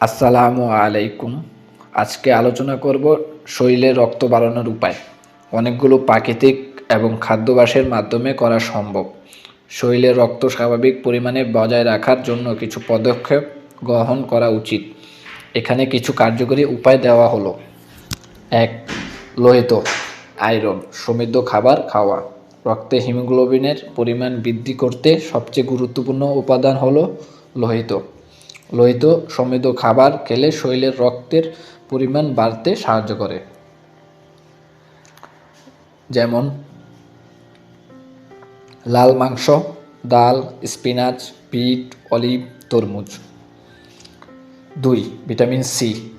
আসসালামু আলাইকুম। আজকে আলোচনা করব শরীরে রক্ত বাড়ানোর উপায়। অনেকগুলো প্রাকৃতিক এবং খাদ্যাভ্যাসের মাধ্যমে করা সম্ভব। শরীরে রক্ত স্বাভাবিক পরিমাণে বজায় রাখার জন্য কিছু পদক্ষেপ গ্রহণ করা উচিত। এখানে কিছু কার্যকরী উপায় দেওয়া হলো। এক, লোহিত আয়রন, সমৃদ্ধ খাবার খাওয়া। রক্তে হিমোগ্লোবিনের পরিমাণ বৃদ্ধি করতে সবচেয়ে গুরুত্বপূর্ণ উপাদান হলো লোহিত। লোহিত সমৃদ্ধ খাবার খেলে শরীরের রক্তের পরিমাণ বাড়তে সাহায্য করে। যেমন লাল মাংস, ডাল, স্পিনাচ, বিট, অলিভ, তরমুজ। দুই, ভিটামিন সি।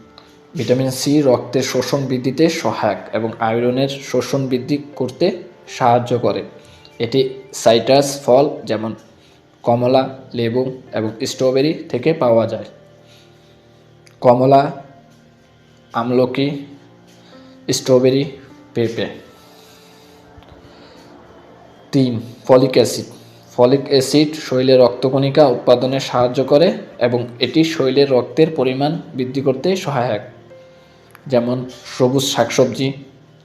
ভিটামিন সি রক্তের শোষণ বৃদ্ধিতে সহায়ক এবং আয়রনের শোষণ বৃদ্ধি করতে সাহায্য করে। এটি সাইট্রাস, ফল, যেমন কমলা, লেবু এবং স্ট্রবেরি থেকে পাওয়া যায়। কমলা, আমলকি, স্ট্রবেরি, পেঁপে। তিন, ফলিক অ্যাসিড। ফলিক অ্যাসিড শরীরে রক্তকণিকা উৎপাদনে সাহায্য করে এবং এটি শরীরের রক্তের পরিমাণ বৃদ্ধি করতে সহায়ক। যেমন সবুজ শাকসবজি,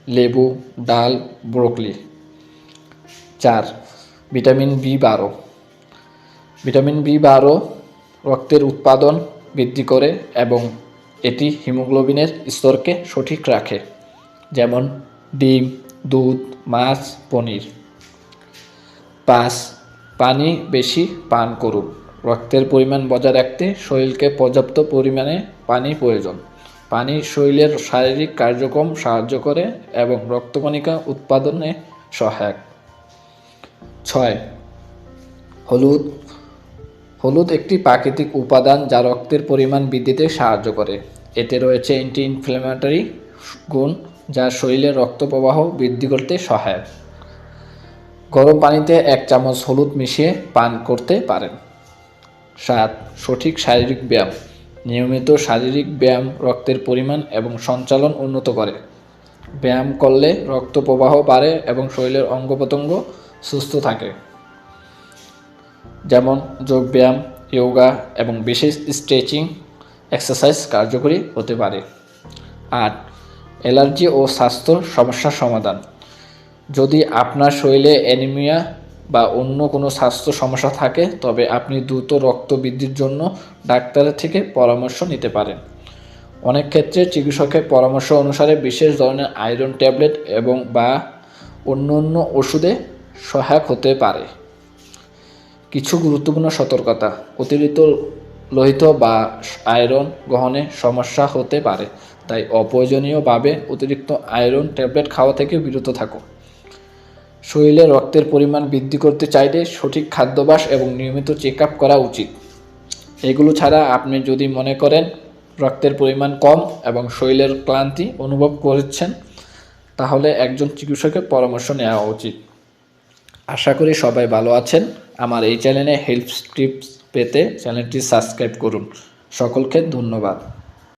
লেবু, ডাল, ব্রোকলি। চার, ভিটামিন বি বারো। ভিটামিন বি বারো রক্তের উৎপাদন বৃদ্ধি করে এবং এটি হিমোগ্লোবিনের স্তরকে সঠিক রাখে, যেমন ডিম, দুধ, মাছ, পনির। পাঁচ, পানি বেশি পান করুন। রক্তের পরিমাণ বজায় রাখতে শরীরকে পর্যাপ্ত পরিমাণে পানি প্রয়োজন। পানি শরীরের শারীরিক কার্যক্রম সাহায্য করে এবং রক্তকণিকা উৎপাদনে সহায়ক। ছয়, হলুদ হলুদ একটি প্রাকৃতিক উপাদান যা রক্তের পরিমাণ বৃদ্ধিতে সাহায্য করে। এতে রয়েছে অ্যান্টি ইনফ্ল্যামেটরি গুণ যা শরীরের রক্ত প্রবাহ বৃদ্ধি করতে সহায়ক। গরম পানিতে এক চামচ হলুদ মিশিয়ে পান করতে পারেন। সাত, সঠিক শারীরিক ব্যায়াম। নিয়মিত শারীরিক ব্যায়াম রক্তের পরিমাণ এবং সঞ্চালন উন্নত করে। ব্যায়াম করলে রক্ত প্রবাহ বাড়ে এবং শরীরের অঙ্গ প্রত্যঙ্গ সুস্থ থাকে। যেমন যোগব্যায়াম যোগা এবং বিশেষ স্ট্রেচিং এক্সারসাইজ কার্যকরী হতে পারে। আট, অ্যালার্জি ও স্বাস্থ্য সমস্যার সমাধান। যদি আপনার শরীরে অ্যানিমিয়া বা অন্য কোনো স্বাস্থ্য সমস্যা থাকে, তবে আপনি দ্রুত রক্ত বৃদ্ধির জন্য ডাক্তারের থেকে পরামর্শ নিতে পারেন। অনেক ক্ষেত্রে চিকিৎসকের পরামর্শ অনুসারে বিশেষ ধরনের আয়রন ট্যাবলেট এবং বা অন্য অন্য ওষুধে সহায়ক হতে পারে। কিছু গুরুত্বপূর্ণ সতর্কতা। অতিরিক্ত লোহিত বা আয়রন গ্রহণে সমস্যা হতে পারে, তাই অপ্রয়োজনীয়ভাবে অতিরিক্ত আয়রন ট্যাবলেট খাওয়া থেকে বিরত থাকো। শরীরে রক্তের পরিমাণ বৃদ্ধি করতে চাইলে সঠিক খাদ্যাভ্যাস এবং নিয়মিত চেক করা উচিত। এগুলো ছাড়া আপনি যদি মনে করেন রক্তের পরিমাণ কম এবং শরীরের ক্লান্তি অনুভব করছেন, তাহলে একজন চিকিৎসকের পরামর্শ নেওয়া উচিত। আশা করি সবাই ভালো আছেন। আমার এই চ্যানেলে হেল্প টিপস পেতে চ্যানেলটি সাবস্ক্রাইব করুন। সকলকে ধন্যবাদ।